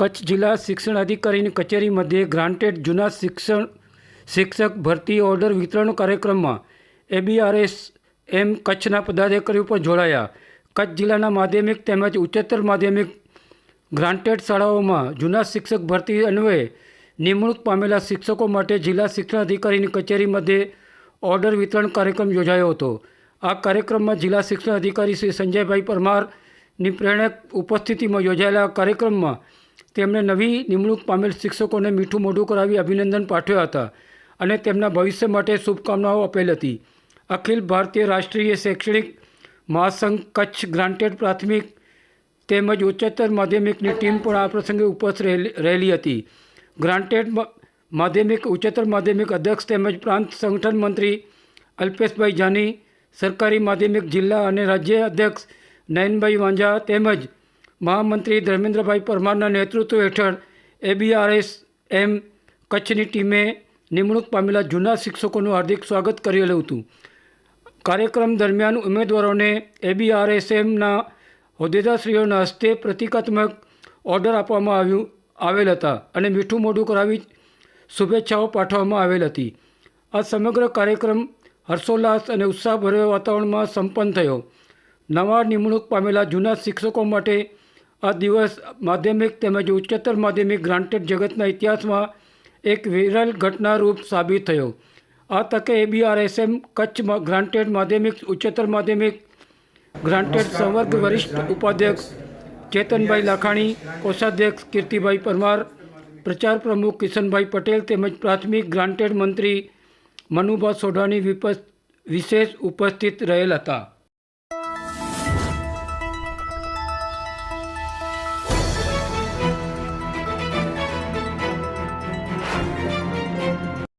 કચ્છ જિલ્લા શિક્ષણ અધિકારીની કચેરી મધ્યે ગ્રાન્ટેડ જૂના શિક્ષણ શિક્ષક ભરતી ઓર્ડર વિતરણ કાર્યક્રમમાં એબીઆરએસ એમ કચ્છના પદાધિકારીઓ પણ જોડાયા. કચ્છ જિલ્લાના માધ્યમિક તેમજ ઉચ્ચતર માધ્યમિક ગ્રાન્ટેડ શાળાઓમાં જૂના શિક્ષક ભરતી અન્વયે નિમણૂક પામેલા શિક્ષકો માટે જિલ્લા શિક્ષણ અધિકારીની કચેરી મધ્યે ઓર્ડર વિતરણ કાર્યક્રમ યોજાયો હતો. આ કાર્યક્રમમાં જિલ્લા શિક્ષણ અધિકારી શ્રી સંજયભાઈ પરમારની પ્રેરક ઉપસ્થિતિમાં યોજાયેલા કાર્યક્રમમાં તેમણે નવી નિમણૂક પામેલ શિક્ષકોને મીઠું મોઢું કરાવી અભિનંદન પાઠવ્યા હતા અને તેમના ભવિષ્ય માટે શુભકામનાઓ આપેલ હતી. અખિલ ભારતીય રાષ્ટ્રીય શૈક્ષણિક મહાસંઘ કચ્છ ગ્રાન્ટેડ પ્રાથમિક તેમજ ઉચ્ચતર માધ્યમિકની ટીમ પણ આ પ્રસંગે ઉપસ્થિત રહેલી- હતી. ગ્રાન્ટેડ માધ્યમિક, ઉચ્ચતર માધ્યમિક અધ્યક્ષ તેમજ પ્રાંત સંગઠન મંત્રી અલ્પેશભાઈ જાની, સરકારી માધ્યમિક જિલ્લા અને રાજ્ય અધ્યક્ષ નયનભાઈ વાંઝા તેમજ મહામંત્રી ધર્મેન્દ્રભાઈ પરમારના નેતૃત્વ હેઠળ એબીઆરએસ એમ કચ્છની ટીમે નિમણૂક પામેલા જૂના શિક્ષકોનું હાર્દિક સ્વાગત કરેલું હતું. કાર્યક્રમ દરમિયાન ઉમેદવારોને એબીઆરએસએમના હોદ્દેદારશ્રીઓના હસ્તે પ્રતિકાત્મક ઓર્ડર આપવામાં આવ્યું, આવેલ હતા અને મીઠું મોઢું કરાવી શુભેચ્છાઓ પાઠવવામાં આવેલ હતી. આ સમગ્ર કાર્યક્રમ હર્ષોલ્લાસ અને ઉત્સાહભર્યા વાતાવરણમાં સંપન્ન થયો. નવા નિમણૂક પામેલા જૂના શિક્ષકો માટે આ દિવસ માધ્યમિક તેમજ ઉચ્ચતર માધ્યમિક ગ્રાન્ટેડ જગતના ઇતિહાસમાં એક વિરલ ઘટનારૂપ સાબિત થયો. આ તકે એબીઆરએસએમ કચ્છમાં ગ્રાન્ટેડ માધ્યમિક ઉચ્ચતર માધ્યમિક ગ્રાન્ટેડ સંવર્ગ વરિષ્ઠ ઉપાધ્યક્ષ ચેતનભાઈ લાખાણી કોષાધ્યક્ષ કીર્તિભાઈ પરમાર પ્રચાર પ્રમુખ કિશનભાઈ પટેલ તેમજ પ્રાથમિક ગ્રાન્ટેડ મંત્રી મનુભા સોઢાની વિપસ વિશેષ ઉપસ્થિત રહેલ હતા.